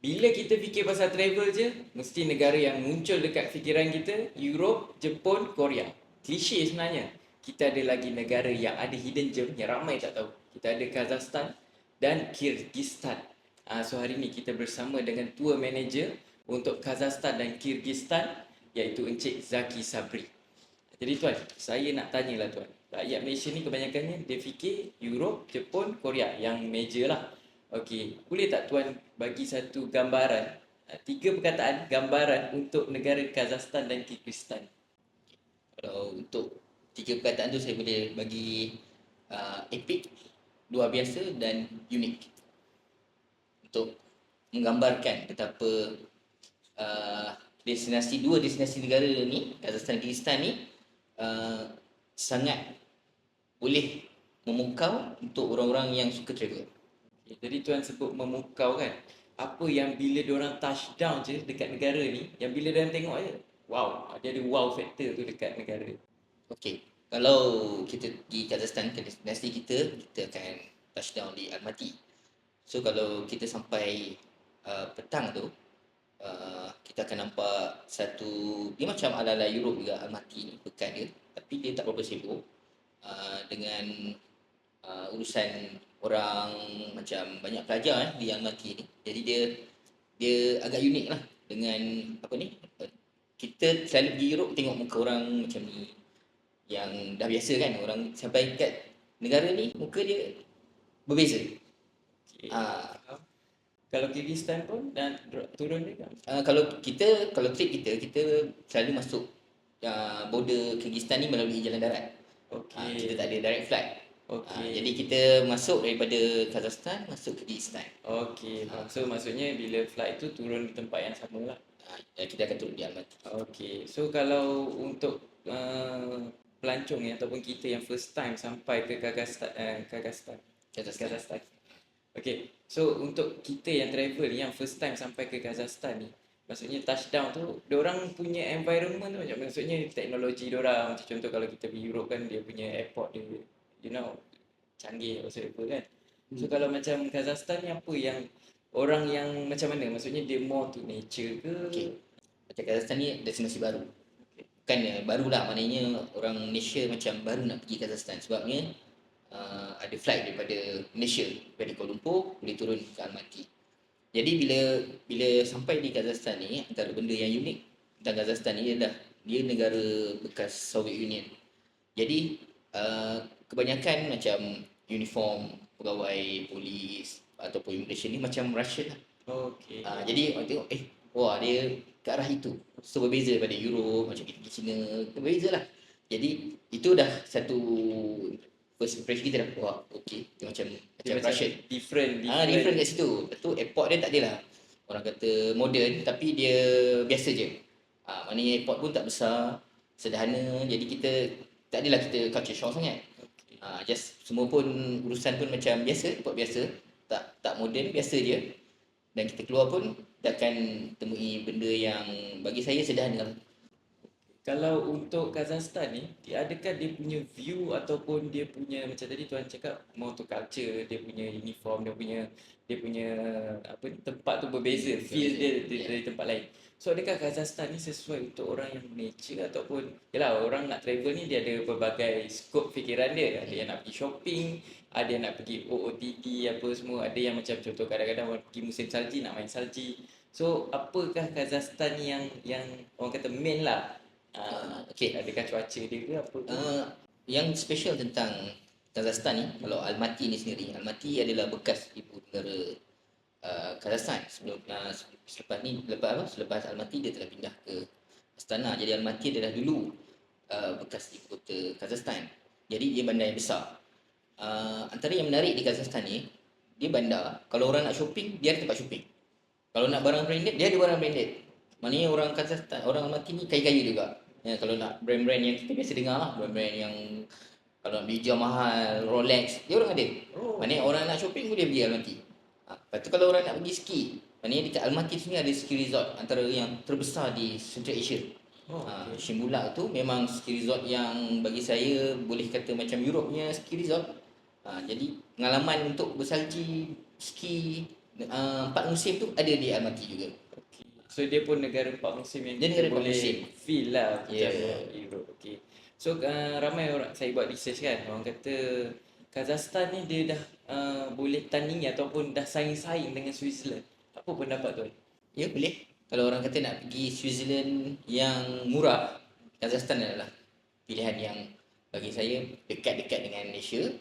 Bila kita fikir pasal travel je, mesti negara yang muncul dekat fikiran kita, Europe, Jepun, Korea. Klise sebenarnya. Kita ada lagi negara yang ada hidden gem yang ramai tak tahu. Kita ada Kazakhstan dan Kyrgyzstan. Uh, so hari ni kita bersama dengan tour manager untuk Kazakhstan dan Kyrgyzstan iaitu Encik Zaki Sabri. Jadi tuan, saya nak tanyalah tuan. Rakyat Malaysia ni kebanyakannya dia fikir Europe, Jepun, Korea yang major lah. Okey, boleh tak tuan bagi satu gambaran, ah, tiga perkataan gambaran untuk negara Kazakhstan dan Kyrgyzstan? Kalau untuk tiga perkataan tu saya boleh bagi uh, epic, luar biasa dan unik. Untuk menggambarkan betapa uh, destinasi dua destinasi negara ni, Kazakhstan dan Kyrgyzstan ni uh, sangat boleh memukau untuk orang-orang yang suka travel. Okay, jadi tuan sebut memukau kan. Apa yang bila orang touchdown je dekat negara ni, yang bila dia tengok je, wow, dia ada wow factor tu dekat negara. Okey, kalau kita pergi Kazakhstan destinasi kita, kita akan touchdown di Almaty. So kalau kita sampai uh, petang tu, uh, kita akan nampak satu dia macam ala-ala Europe juga Almaty ni pekan dia, tapi dia tak berapa sibuk uh, dengan uh, urusan orang macam banyak pelajar eh, di Almaty ni. Jadi dia dia agak unik lah dengan apa ni kita selalu pergi Europe tengok muka orang macam ni yang dah biasa kan orang sampai kat negara ni muka dia berbeza. Okay. Ah Kalau Kyrgyzstan pun dan turun dia kan? uh, kalau kita kalau trip kita kita selalu masuk uh, border Kyrgyzstan ni melalui jalan darat. Okey. Uh, kita tak ada direct flight. Okey. Uh, jadi kita masuk daripada Kazakhstan masuk ke Kyrgyzstan. Okey, faham. so maksudnya bila flight tu turun di tempat yang sama lah. Uh, kita akan turun di Almaty. Okey, so kalau untuk uh, pelancong ya, ataupun kita yang first time sampai ke Kazakhstan, uh, Kazakhstan, Kazakhstan. Kazakhstan. Okey, so untuk kita yang travel yang first time sampai ke Kazakhstan ni, maksudnya touchdown tu, orang punya environment tu macam maksudnya teknologi orang macam contoh kalau kita pergi Europe kan dia punya airport dia you know canggih whatsoever kan. So Hmm. kalau macam Kazakhstan ni apa yang orang yang macam mana? Maksudnya dia more to nature ke? Okey. Macam Kazakhstan ni destinasi baru. Bukan eh, baru lah maknanya orang Malaysia macam baru nak pergi Kazakhstan sebabnya uh, ada flight daripada Malaysia dari Kuala Lumpur boleh turun ke Almaty. Jadi bila bila sampai di Kazakhstan ni antara benda yang unik tentang Kazakhstan ni ialah dia negara bekas Soviet Union. Jadi uh, kebanyakan macam uniform pegawai polis ataupun immigration ni macam Russian lah. Okey. Uh, jadi orang tengok eh wah dia ke arah itu. So berbeza daripada Europe macam kita pergi China, berbeza lah. Jadi itu dah satu first impression kita dah wah okey dia macam Dia macam, Russian. different, Ah different kat situ. Lepas tu airport dia tak adalah orang kata modern tapi dia biasa je. Ah maknanya airport pun tak besar, sederhana. Jadi kita tak adalah kita culture shock sangat. Ah just semua pun urusan pun macam biasa, airport biasa. Tak tak moden, biasa je. Dan kita keluar pun takkan temui benda yang bagi saya sederhana. Kalau untuk Kazakhstan ni, adakah dia punya view ataupun dia punya macam tadi tuan cakap more to culture, dia punya uniform, dia punya dia punya apa ni tempat tu berbeza, feel dia, dia Yeah. dari tempat lain. So adakah Kazakhstan ni sesuai untuk orang yang nature ataupun yalah orang nak travel ni dia ada pelbagai skop fikiran dia. Ada yang nak pergi shopping, ada yang nak pergi OOTD apa semua, ada yang macam contoh kadang-kadang orang pergi musim salji nak main salji. So apakah Kazakhstan yang yang orang kata main lah Ah, Uh, okey. adakah cuaca dia ke apa ke? Uh, yang special tentang Kazakhstan ni kalau Almaty ni sendiri. Almaty adalah bekas ibu negara uh, Kazakhstan. Sebelum uh, selepas ni lepas apa? Selepas Almaty dia telah pindah ke Astana. Jadi Almaty adalah dulu uh, bekas ibu kota Kazakhstan. Jadi dia bandar yang besar. Uh, antara yang menarik di Kazakhstan ni dia bandar kalau orang nak shopping dia ada tempat shopping. Kalau nak barang branded dia ada barang branded maknanya orang Kazakhstan orang Almaty ni kaya-kaya juga ya, kalau nak brand-brand yang kita biasa dengar lah brand-brand yang kalau nak beli mahal Rolex dia orang ada Oh, maknanya orang nak shopping boleh pergi Almaty ha, lepas tu kalau orang nak pergi ski maknanya dekat Almaty sini ada ski resort antara yang terbesar di Central Asia oh, Ha. Shimbulak tu memang ski resort yang bagi saya boleh kata macam Europe punya ski resort. Ha, jadi pengalaman untuk bersalji, ski uh, empat musim tu ada di Almaty juga. So dia pun negara empat musim yang Dia kita negara empat boleh musim. feel lah macam Yeah. Europe. Okay. So uh, ramai orang saya buat research kan, orang kata Kazakhstan ni dia dah uh, boleh tandingi ataupun dah saing-saing dengan Switzerland. Apa pendapat tuan? Ya boleh. Kalau orang kata nak pergi Switzerland yang murah, Kazakhstan adalah pilihan yang bagi saya dekat-dekat dengan Malaysia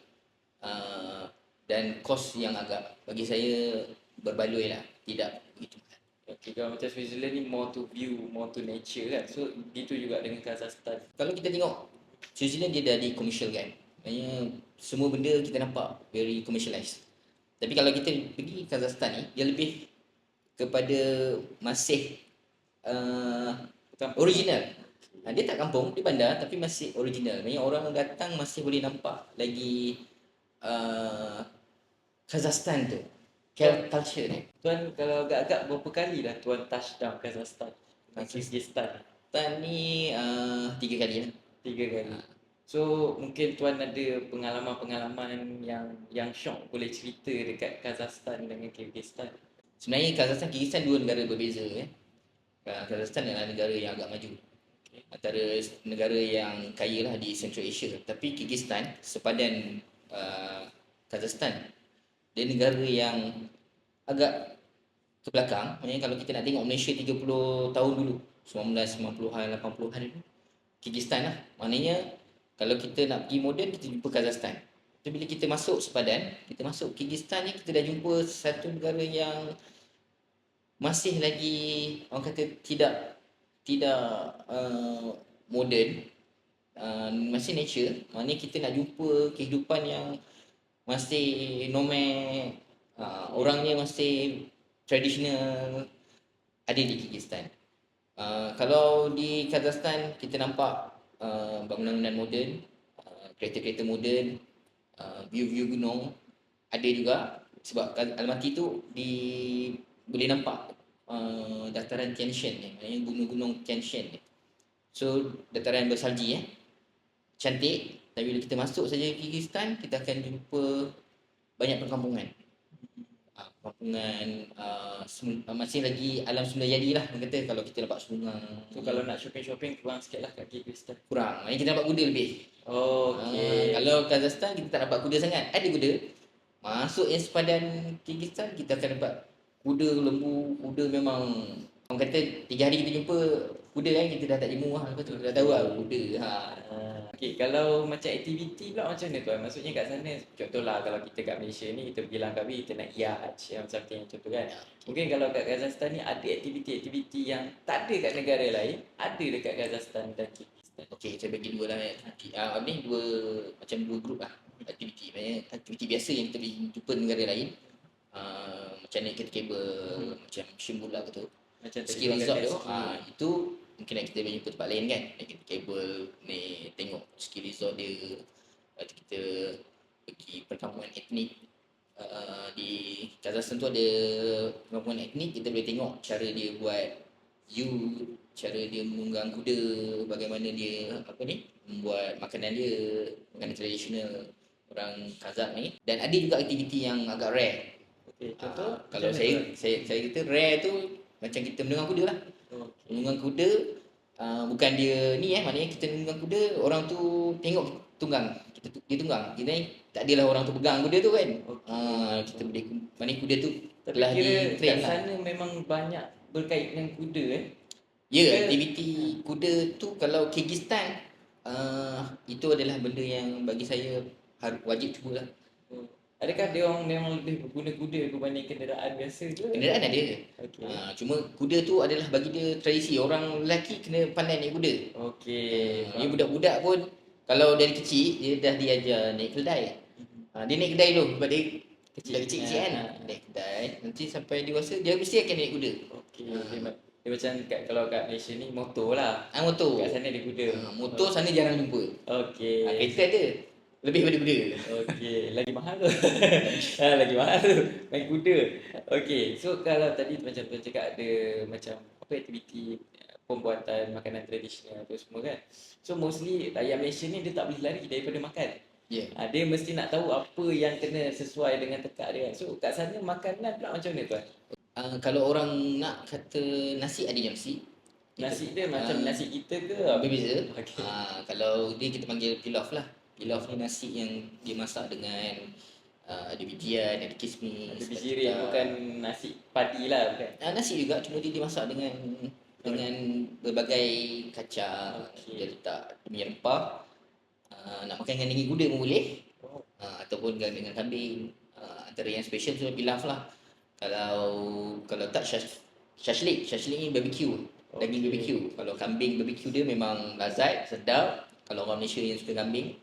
uh, dan kos yang agak bagi saya berbaloi lah, tidak begitu Okay, kalau macam Switzerland ni more to view, more to nature kan. So gitu juga dengan Kazakhstan. Kalau kita tengok Switzerland dia dah di commercial kan. Maksudnya semua benda kita nampak very commercialized. Tapi kalau kita pergi Kazakhstan ni dia lebih kepada masih uh, Kampung. original. Ha, dia tak kampung, dia bandar tapi masih original. Maksudnya orang datang masih boleh nampak lagi uh, Kazakhstan tu. Culture ni. Tuan kalau agak-agak berapa kali dah tuan touchdown Kazakhstan? Kyrgyzstan. Tan ni uh, tiga kali lah. Tiga kali. So mungkin tuan ada pengalaman-pengalaman yang yang shock boleh cerita dekat Kazakhstan dengan Kyrgyzstan. Sebenarnya Kazakhstan, Kyrgyzstan dua negara berbeza eh. Uh, Kazakhstan adalah negara yang agak maju. Antara negara yang kaya lah di Central Asia. Tapi Kyrgyzstan sepadan uh, Kazakhstan dia negara yang agak ke belakang. Maksudnya kalau kita nak tengok Malaysia 30 tahun dulu, 1990-an, 80-an dulu, Kyrgyzstan lah. Maknanya kalau kita nak pergi moden, kita jumpa Kazakhstan. Tapi bila kita masuk sepadan, kita masuk Kyrgyzstan ni, kita dah jumpa satu negara yang masih lagi orang kata tidak tidak uh, moden uh, masih nature maknanya kita nak jumpa kehidupan yang masih nomad uh, orangnya masih tradisional ada di Kyrgyzstan. Uh, kalau di Kazakhstan kita nampak uh, bangunan-bangunan moden uh, kereta-kereta moden uh, view-view gunung ada juga. Sebab Almaty tu di boleh nampak uh, dataran Tian Shan ni. Maknanya gunung-gunung Tian Shan ni. So dataran bersalji eh. Cantik. Tapi bila kita masuk saja Kyrgyzstan kita akan jumpa banyak perkampungan Perkampungan uh, sem- uh, masih lagi alam semula jadi lah orang kata kalau kita nampak sungai So kalau nak shopping-shopping kurang sikit lah kat Kyrgyzstan. kurang maknanya kita nampak kuda lebih Oh, okay. kalau Kazakhstan kita tak nampak kuda sangat. Ada kuda. Masuk yang sepadan Kyrgyzstan kita akan nampak kuda lembu, kuda memang orang kata tiga hari kita jumpa kuda kan kita dah tak jemu lah lepas tu dah tahu lah kuda ha. Ah, okay, kalau macam aktiviti pula macam mana tuan? Maksudnya kat sana, contohlah kalau kita kat Malaysia ni, kita pergi Langkawi, kita nak yacht yang something yang contoh kan. Mungkin kalau kat Kazakhstan ni ada aktiviti-aktiviti yang tak ada kat negara lain, ada dekat Kazakhstan dan Kyrgyzstan. Okey saya bagi dua lah ah, apa ni dua macam dua grup lah aktiviti. Aktiviti biasa yang kita boleh jumpa negara lain. Uh, macam naik kereta kabel, macam Shimbula ke tu. Macam ski resort tu ah itu mungkin nak kita boleh jumpa tempat lain kan. Naik kereta kabel ni tengok ski resort dia. Lepas tu kita pergi perkampungan etnik. Uh, di Kazakhstan tu ada perkampungan etnik. Kita boleh tengok cara dia buat you cara dia menunggang kuda bagaimana dia apa ni membuat makanan dia makanan tradisional orang Kazakh ni. Dan ada juga aktiviti yang agak rare. Okay, Ah, contoh? kalau macam saya mana? saya saya kata rare tu macam kita menunggang kuda lah? Okay. Menunggang kuda uh, bukan dia ni eh maknanya kita menunggang kuda orang tu tengok tunggang. Kita dia tunggang. Kita ni tak adalah orang tu pegang kuda tu kan? Okey. uh, kita boleh maknanya kuda tu Tapi telah di train kat lah. sana memang banyak berkait dengan kuda eh. ya Ke- aktiviti kuda tu kalau Kyrgyzstan uh, itu adalah benda yang bagi saya wajib cuba lah Adakah dia orang memang lebih berguna kuda berbanding kenderaan biasa ke? kenderaan ada Okey. uh, cuma kuda tu adalah bagi dia tradisi orang lelaki kena pandai naik kuda Okey. Ni budak-budak pun kalau dari kecil dia dah diajar naik kedai. Ha, dia naik kedai dulu sebab dia kecil dah kecil-kecil kan. Ha. Naik kedai, nanti sampai dewasa dia mesti akan naik kuda. Okey. Dia, ma- dia macam kat, kalau kat Malaysia ni motor lah. Ah motor. Kat sana dia kuda. Ha, motor sana jarang jumpa. Okey. Ha, kereta ada. Lebih pada kuda. Okey, lagi mahal tu. ha, lagi mahal tu. Main kuda. Okey, so kalau tadi macam tuan cakap ada macam apa aktiviti pembuatan makanan tradisional tu semua kan. So mostly rakyat Malaysia ni dia tak boleh lari daripada makan. Ya. Ha, dia mesti nak tahu apa yang kena sesuai dengan tekak dia. kan. So kat sana makanan pula macam mana tuan? Uh, kalau orang nak kata nasi ada je nasi. Nasi dia macam Ah. nasi kita ke? Berbeza. Okey. Uh, kalau dia kita panggil pilaf lah. Pilaf ni nasi yang dimasak dengan uh, ada bijian, ada kismis. Ada biji red ketan. bukan nasi padi lah bukan? Uh, nasi juga cuma dia dimasak dengan dengan berbagai kacang. Okey. Dia letak dia punya rempah. Uh, nak makan dengan daging kuda pun boleh. Uh, ataupun dengan, dengan kambing uh, antara yang special tu pilaf lah kalau kalau tak syash, shashlik shashlik ni barbecue daging Okey. barbecue kalau kambing barbecue dia memang lazat sedap kalau orang Malaysia yang suka kambing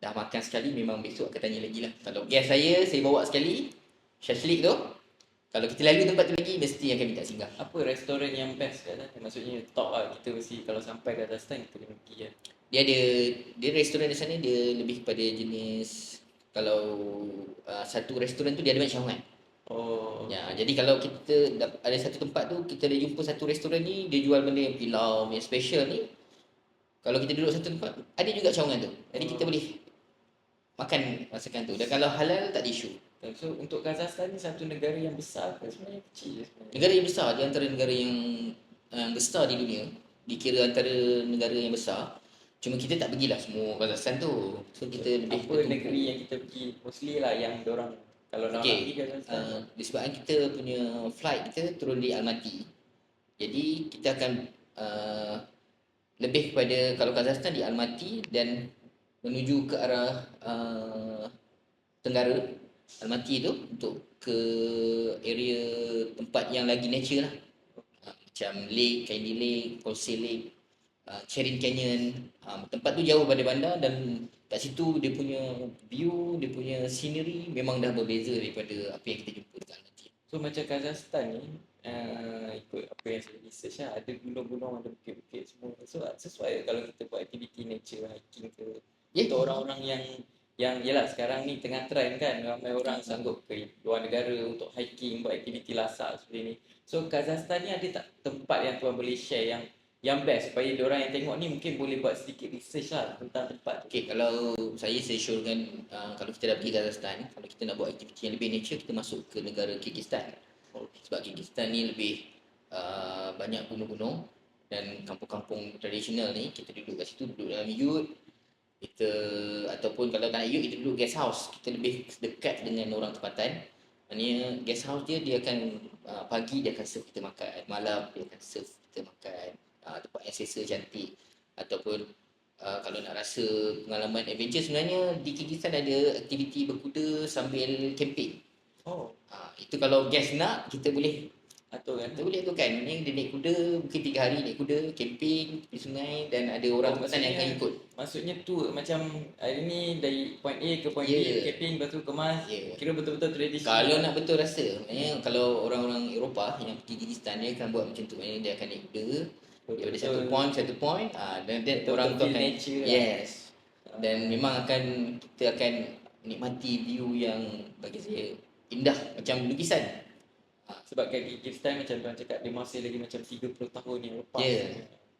dah makan sekali memang besok akan tanya lagi lah kalau guest saya saya bawa sekali shashlik tu kalau kita lalu tempat tu lagi mesti akan minta singgah Apa restoran yang best kat sana? Maksudnya top lah kita mesti kalau sampai Kazakhstan kita kena pergi lah. dia ada dia restoran di sana dia lebih kepada jenis kalau uh, satu restoran tu dia ada banyak cawangan Oh. Ya, jadi kalau kita ada satu tempat tu, kita ada jumpa satu restoran ni, dia jual benda yang pilau, yang special ni. Kalau kita duduk satu tempat, ada juga cawangan tu. Jadi kita Oh. boleh makan masakan tu. Dan kalau halal tak ada isu. So untuk Kazakhstan ni satu negara yang besar ke sebenarnya kecil je sebenarnya? Negara yang besar, di antara negara yang yang besar di dunia, dikira antara negara yang besar. Cuma kita tak pergilah semua Kazakhstan tu. So kita lebih Apa negeri yang kita pergi mostly lah yang orang kalau nak Okey, pergi Kazakhstan. uh, disebabkan kita punya flight kita turun di Almaty. Jadi kita akan uh, lebih kepada kalau Kazakhstan di Almaty dan menuju ke arah uh, tenggara Almaty tu untuk ke area tempat yang lagi nature lah. Uh, macam Lake, Kaindi Lake, Kolse Lake, uh, Cherin Canyon. Uh, tempat tu jauh pada bandar dan kat situ dia punya view, dia punya scenery memang dah berbeza daripada apa yang kita jumpa dekat Almaty. So macam Kazakhstan ni uh, ikut apa yang saya research lah ada gunung-gunung ada bukit-bukit semua. So sesuai kalau kita buat aktiviti nature hiking ke Ya, untuk orang-orang yang yang yalah sekarang ni tengah trend kan ramai orang sanggup ke luar negara untuk hiking buat aktiviti lasak seperti ni. So Kazakhstan ni ada tak tempat yang tuan boleh share yang yang best supaya orang yang tengok ni mungkin boleh buat sedikit research lah tentang tempat tu. Okey, kalau saya saya syorkan uh, kalau kita dah pergi Kazakhstan, kalau kita nak buat aktiviti yang lebih nature, kita masuk ke negara Kyrgyzstan. Sebab Kyrgyzstan ni lebih uh, banyak gunung-gunung dan kampung-kampung tradisional ni kita duduk kat situ duduk dalam yurt kita ataupun kalau tak nak yurt kita duduk guest house. Kita lebih dekat dengan orang tempatan. Maknanya guest house dia dia akan uh, pagi dia akan serve kita makan. Malam dia akan serve kita makan. Uh, tempat yang selesa cantik. Ataupun uh, kalau nak rasa pengalaman adventure sebenarnya di Kyrgyzstan ada aktiviti berkuda sambil camping. Oh, uh, itu kalau guest nak kita boleh atau kan kita boleh tu kan Ni dia naik kuda Mungkin tiga hari naik kuda Camping Di sungai Dan ada orang Oh, tempatan yang akan ikut Maksudnya tu macam hari ni dari point A ke point Ya. B camping lepas tu kemas Ya. kira betul-betul tradisi. Kalau nak betul rasa Maknanya kalau orang-orang Eropah Yang pergi Kyrgyzstan Dia akan buat macam tu Maknanya dia akan naik kuda Daripada satu point Satu point ah, Dan Betul-betul orang tu akan nature lah. Yes Dan memang akan Kita akan Nikmati view yang Bagi saya Indah Macam lukisan sebab kat Kyrgyzstan macam tuan cakap dia masih lagi macam 30 tahun yang lepas. Ya.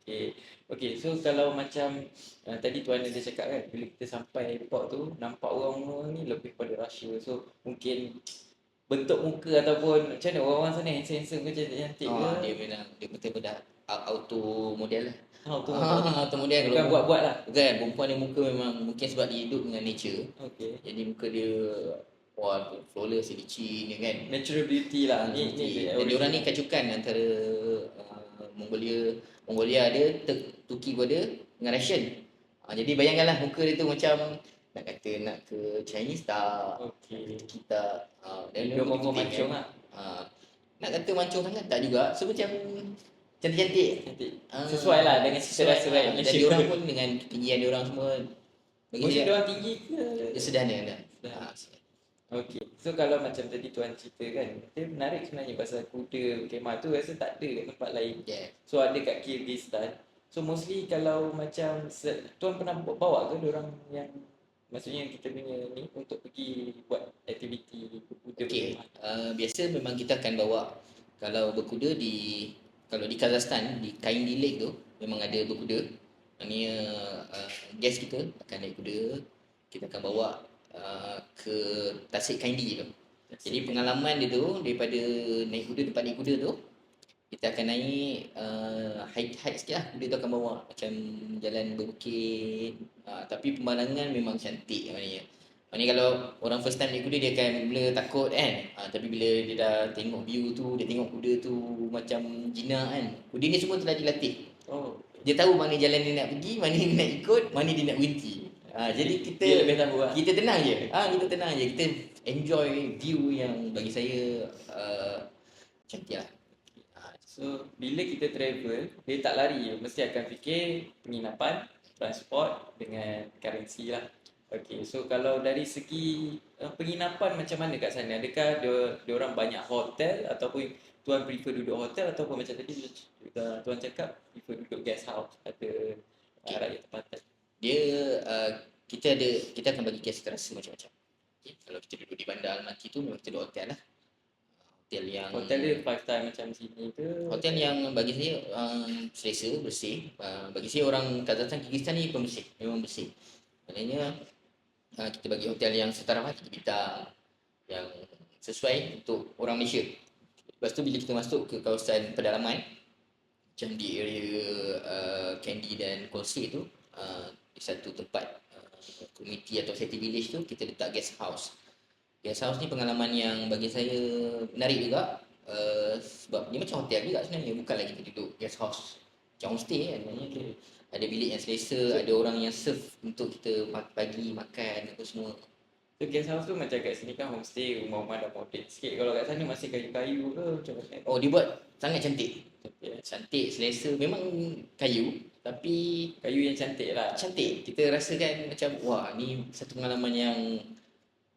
Okay. okay, so kalau macam uh, tadi tuan ada cakap kan bila kita sampai airport tu nampak orang ni lebih pada Russia. So mungkin bentuk muka ataupun macam mana orang-orang sana handsome-handsome ke cantik-cantik ke? Ah, dia memang Dia betul-betul dah Auto model lah Ha, tu Ah, Auto model bukan kalau- buat-buat lah. Bukan, perempuan yang muka memang mungkin sebab dia hidup dengan nature. Okay. Jadi muka dia wah flawless, dia licin ya kan. Natural beauty lah. Ah, Ni, ni, Dan dia orang ni kacukan antara uh, Mongolia Mongolia ada, Turk- Turki pun ada dengan Russian. Uh, jadi bayangkanlah muka dia tu macam nak kata nak ke Chinese tak, Okay. kita uh, Dan dia dia mancung kan. lah. Uh, nak kata mancung sangat tak juga. So macam cantik-cantik. Cantik. Ah, Sesuai lah dengan cita sesuai rasa lah. rakyat Dan dia orang pun dengan ketinggian dia orang semua bagi saya dia orang tinggi ke? dia sederhana dah. Sederhana. Okey. So kalau macam tadi tuan cerita kan, dia menarik sebenarnya pasal kuda kemah tu rasa tak ada kat tempat lain. yeah. So ada kat Kyrgyzstan. So mostly kalau macam tuan pernah bawa ke orang yang maksudnya kita punya ni untuk pergi buat aktiviti Okey, berkemah? uh, biasa memang kita akan bawa kalau berkuda di kalau di Kazakhstan di Kaindi Lake tu memang ada berkuda. Maknanya uh, guest kita akan naik kuda kita akan bawa uh, ke Tasik Kaindi tu. Jadi pengalaman dia tu daripada naik kuda tempat naik kuda tu kita akan naik uh, hike hike sikit lah. Kuda tu akan bawa macam jalan berbukit uh, tapi pemandangan memang cantik maknanya. Maknanya kalau orang first time naik kuda dia akan mula takut kan. Uh, tapi bila dia dah tengok view tu dia tengok kuda tu macam jinak kan. Kuda ni semua telah dilatih. Oh, dia tahu mana jalan dia nak pergi mana dia nak ikut mana dia nak berhenti uh, jadi kita dia lebih tahu lah. kita tenang je ah kita tenang je kita enjoy view yang bagi saya uh, cantik lah Ah, So, bila kita travel, dia tak lari. Mesti akan fikir penginapan, transport dengan currency lah. Okay, so kalau dari segi uh, penginapan macam mana kat sana? Adakah dia, dia orang banyak hotel ataupun tuan prefer duduk hotel ataupun macam tadi tuan cakap prefer duduk guest house ada uh, rakyat tempatan. Dia uh, kita ada kita akan bagi guest terasa macam-macam okay. kalau kita duduk di bandar Almaty tu memang kita duduk hotel lah hotel yang Hotel dia five star macam sini ke? hotel yang bagi saya um, selesa bersih uh, bagi saya orang Kazakhstan Kyrgyzstan ni pembersih memang bersih maknanya uh, kita bagi hotel yang setara lah bintang yang sesuai untuk orang Malaysia lepas tu bila kita masuk ke kawasan pedalaman macam di area uh, Kandy dan Kolsey tu uh, satu tempat uh, community atau city village tu kita letak guest house. Guest house ni pengalaman yang bagi saya menarik juga uh, sebab dia macam hotel juga sebenarnya bukan lagi kita duduk guest house. Macam homestay kan maknanya dia ada bilik yang selesa ada orang yang serve untuk kita pagi makan apa semua. So guest house tu macam kat sini kan homestay, rumah-rumah dah modern sikit. Kalau kat sana masih kayu-kayu ke macam mana? oh dia buat sangat cantik. Ya, cantik selesa. Memang kayu tapi Kayu yang cantik lah. cantik kita rasakan macam wah ni satu pengalaman yang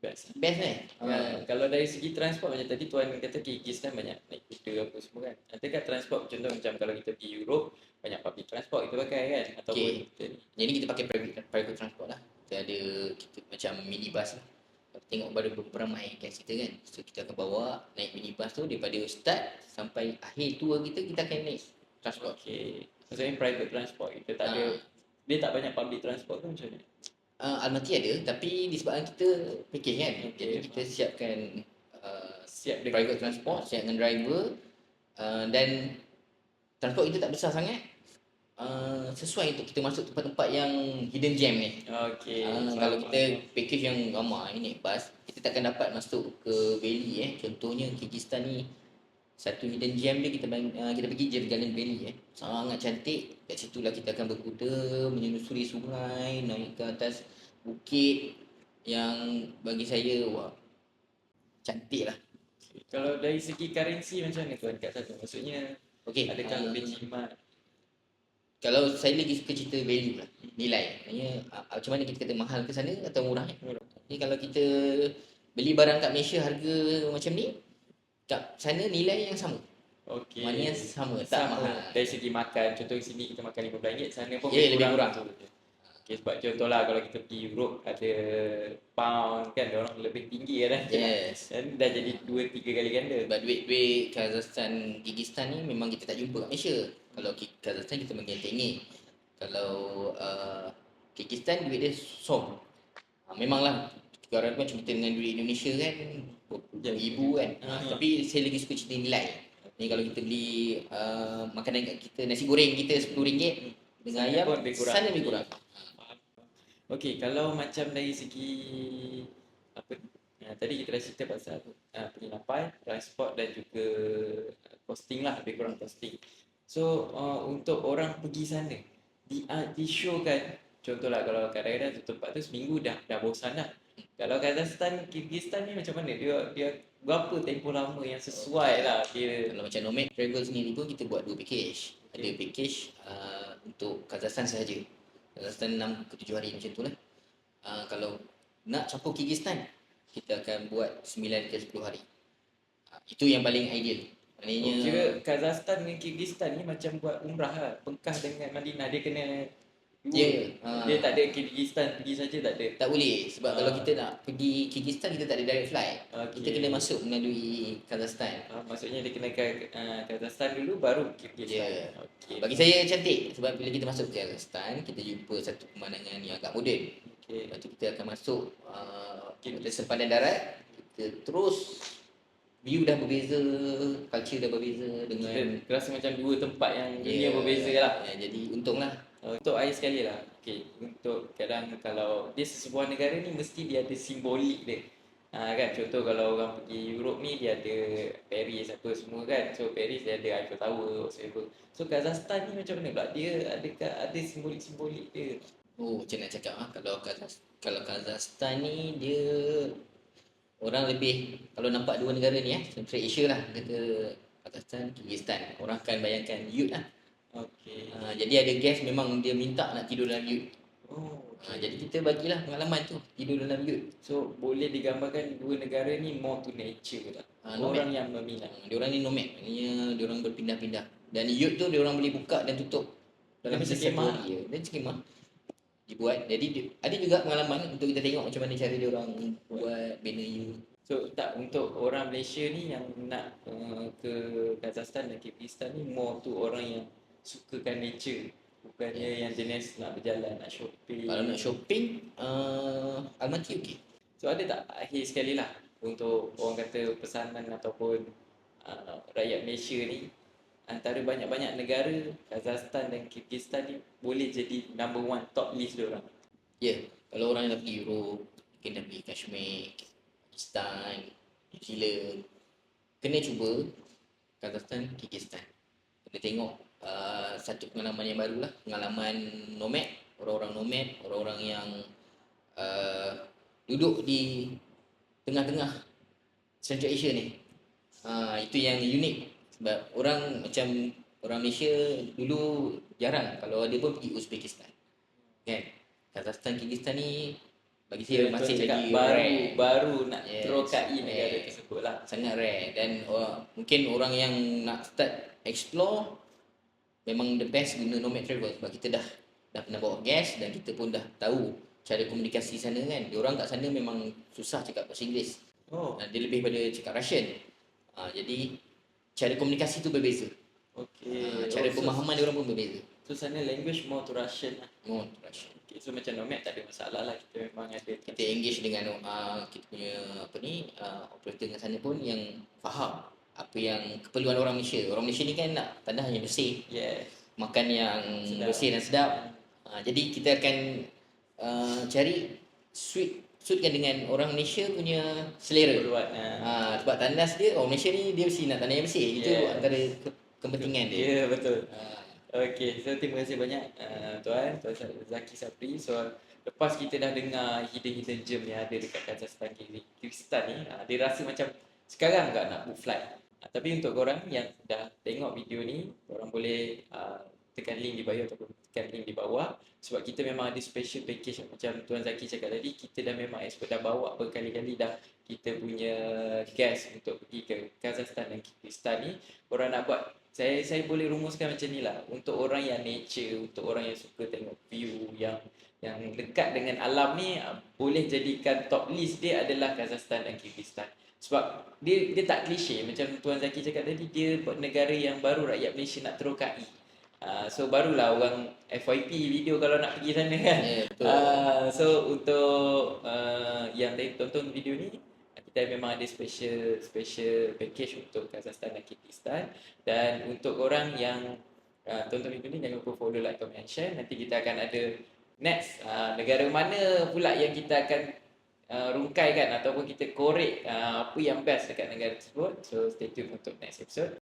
Best. best kan Ha, kalau dari segi transport macam tadi tuan kata Kyrgyzstan banyak naik kuda apa semua kan. Adakah transport contoh macam kalau kita pergi Europe banyak public transport kita pakai kan ataupun Okey. kita. Jadi kita pakai private, private transport lah. Kita ada kita macam minibus lah. Kalau tengok pada beramai kat kita kan. So kita akan bawa naik minibus tu daripada start sampai akhir tour kita kita akan naik transport. Okey. Maksudnya private transport kita tak ada Ah. dia tak banyak public transport tu macam mana? Uh, Almaty ada tapi disebabkan kita package kan. Okey, Jadi kita siapkan uh, Siap dengan private transport, siap dengan driver uh, dan transport kita tak besar sangat. Uh, sesuai untuk kita masuk tempat-tempat yang hidden gem ni. Okey. Ah, faham, kalau kita package yang ramai naik bas, kita takkan dapat masuk ke valley eh. Contohnya Kyrgyzstan ni satu hidden gem dia kita bang, uh, kita pergi Jergalan Valley eh. Sangat cantik. Kat situlah kita akan berkuda, menyusuri sungai, naik ke atas bukit yang bagi saya wah cantik lah. Kalau dari segi currency macam mana tuan kat sana? Maksudnya Okey, adakah ah, lebih jimat? kalau saya lagi suka cerita value lah, nilai. Maksudnya ah, macam mana kita kata mahal ke sana atau murah eh? Murah. Ni kalau kita beli barang kat Malaysia harga macam ni, kat sana nilai yang sama. Okey. Yang sama, tak Sama. mahal. Dari segi makan, contoh sini kita makan RM15, sana pun Ya, lebih kurang. Okay, sebab contohlah kalau kita pergi Europe ada pound kan, dia orang lebih tinggi kan. Yes. Dan dah jadi 2 3 kali ganda. Sebab duit-duit Kazakhstan, Kyrgyzstan ni memang kita tak jumpa kat Malaysia. Kalau Kazakhstan kita panggil tenge. Kalau uh, Kyrgyzstan duit dia som. Ha, memanglah tiga orang macam kita dengan duit Indonesia kan ribu kan. Ha, Hmm. Tapi saya lagi suka cerita nilai. Ni kalau kita beli uh, makanan kat kita nasi goreng kita RM10 dengan Sana ayam lebih kurang. sana lebih kurang. Okey, kalau macam dari segi apa? Ya, tadi kita dah cerita pasal uh, penginapan, transport dan juga costing lah, lebih kurang costing. So, uh, untuk orang pergi sana, di uh, di show kan, contohlah kalau kadang-kadang tu tempat tu seminggu dah dah bosan dah. Kalau Kazakhstan, Kyrgyzstan ni macam mana? Dia dia berapa tempoh lama yang sesuai lah kira Kalau macam Nomad Travel sendiri pun kita buat dua package. Ada package uh, untuk Kazakhstan sahaja. Kazakhstan 6 ke 7 hari macam tu lah. Uh, kalau nak campur Kyrgyzstan, kita akan buat 9 ke 10 hari. Uh, itu yang paling ideal. Maknanya Oh, kira Kazakhstan dengan Kyrgyzstan ni macam buat umrah lah. Pengkah dengan Madinah dia kena Ya, ah. Dia tak ada Kyrgyzstan pergi saja tak ada. tak boleh sebab Ah. kalau kita nak pergi Kyrgyzstan kita tak ada direct flight. Okey. Kita kena masuk melalui Kazakhstan. Ah, maksudnya dia kena ke uh, Kazakhstan dulu baru Kyrgyzstan. Ya. Okey. Bagi saya cantik sebab bila kita masuk ke Kazakhstan kita jumpa satu pemandangan yang agak moden. Okay. Lepas tu kita akan masuk uh, Okay. kita sempadan darat. Kita terus view dah berbeza, culture dah berbeza dengan Kita rasa macam dua tempat yang dunia Yeah. berbeza lah. Ya, jadi untunglah. Untuk air sekali lah. Okay. Untuk kadang kalau dia sebuah negara ni mesti dia ada simbolik dia. Ha, kan contoh kalau orang pergi Europe ni dia ada Paris apa semua kan. So Paris dia ada Eiffel Tower whatever. So Kazakhstan ni macam mana pula? Dia ada ada simbolik-simbolik dia. Oh, macam nak cakap ah kalau kalau Kazakhstan ni dia orang lebih kalau nampak dua negara ni eh, Central Asia lah kata Kazakhstan, Kyrgyzstan. Orang akan bayangkan Yut lah. Okay. Uh, jadi ada guest memang dia minta nak tidur dalam Yut. Oh, Uh, jadi kita bagilah pengalaman tu tidur dalam Yut. So boleh digambarkan dua negara ni more to nature lah. Ah, Orang yang meminat. Uh, dia orang ni nomad, maknanya dia orang berpindah-pindah. Dan Yut tu dia orang boleh buka dan tutup dalam hari. Ya. Dan kemah dibuat. Jadi dia, ada juga pengalaman untuk kita tengok macam mana cara dia orang buat bina Yut. So tak untuk orang Malaysia ni yang nak uh, ke Kazakhstan dan Kyrgyzstan ni more tu orang yang sukakan nature. Bukannya yang jenis nak berjalan, nak shopping. Kalau nak shopping, uh, Almaty okey. So ada tak akhir sekali lah untuk orang kata pesanan ataupun uh, rakyat Malaysia ni antara banyak-banyak negara Kazakhstan dan Kyrgyzstan ni boleh jadi number one top list dia orang. Ya, yeah, kalau orang yang nak pergi Europe, mungkin nak pergi Kashmir, Pakistan, New Zealand, kena cuba Kazakhstan, Kyrgyzstan. Kena tengok uh, satu pengalaman yang baru lah, pengalaman nomad, orang-orang nomad, orang-orang yang uh, duduk di tengah-tengah Central Asia ni. Uh, itu yang unik sebab orang macam orang Malaysia dulu jarang kalau ada pun pergi Uzbekistan. Kan? Kazakhstan, Kyrgyzstan ni bagi saya masih cakap lagi baru rare. baru nak Yes, terokai negara rare. tersebut lah. sangat rare dan uh, mungkin orang yang nak start explore memang the best guna nomad travel sebab kita dah dah pernah bawa gas dan kita pun dah tahu cara komunikasi sana kan. Dia orang kat sana memang susah cakap bahasa Inggeris. Oh, Uh, dia lebih pada cakap Russian. Uh, jadi cara komunikasi tu berbeza. okay. Uh, cara oh, pemahaman dia orang pun berbeza. So, so sana language more to Russian lah. Oh, Russian. Okay, so macam nomad tak ada masalah lah. Kita memang ada kita engage dengan uh, kita punya apa ni uh, operator dengan sana pun yang faham apa yang keperluan orang Malaysia. Orang Malaysia ni kan nak tanah yang bersih, Yes. makan yang Sedap. bersih dan sedap. Uh, jadi kita akan uh, cari suit suitkan dengan orang Malaysia punya selera. Keperluan. Uh, Uh, sebab tandas dia orang Malaysia ni dia mesti nak tanah yang bersih. Itu Yeah. antara ke- kepentingan Ya, dia. yeah, betul. Uh, Okay, so terima kasih banyak uh, Tuan, Tuan Zaki Sapri. So, lepas kita dah dengar hidden-hidden gem yang ada dekat Kazakhstan, Kyrgyzstan ni, uh, dia rasa macam sekarang tak nak book flight. Uh, tapi untuk korang yang dah tengok video ni, korang boleh uh, tekan link di bio ataupun tekan link di bawah. Sebab kita memang ada special package macam Tuan Zaki cakap tadi kita dah memang expert dah bawa berkali-kali dah kita punya guest untuk pergi ke Kazakhstan dan Kyrgyzstan ni. Korang nak buat saya saya boleh rumuskan macam ni lah. Untuk orang yang nature untuk orang yang suka tengok view yang yang dekat dengan alam ni ah, boleh jadikan top list dia adalah Kazakhstan dan Kyrgyzstan sebab dia dia tak klise macam Tuan Zaki cakap tadi dia buat negara yang baru rakyat Malaysia nak terokai. Uh, so barulah orang FYP video kalau nak pergi sana kan. Yeah, betul. Uh, so untuk uh, yang tadi tonton video ni kita memang ada special special package untuk Kazakhstan dan Kyrgyzstan. Dan untuk orang yang uh, tonton video ni jangan lupa follow like comment and share. Nanti kita akan ada next uh, negara mana pula yang kita akan uh, rungkaikan ataupun kita korek uh, apa yang best dekat negara tersebut. So stay tune untuk next episode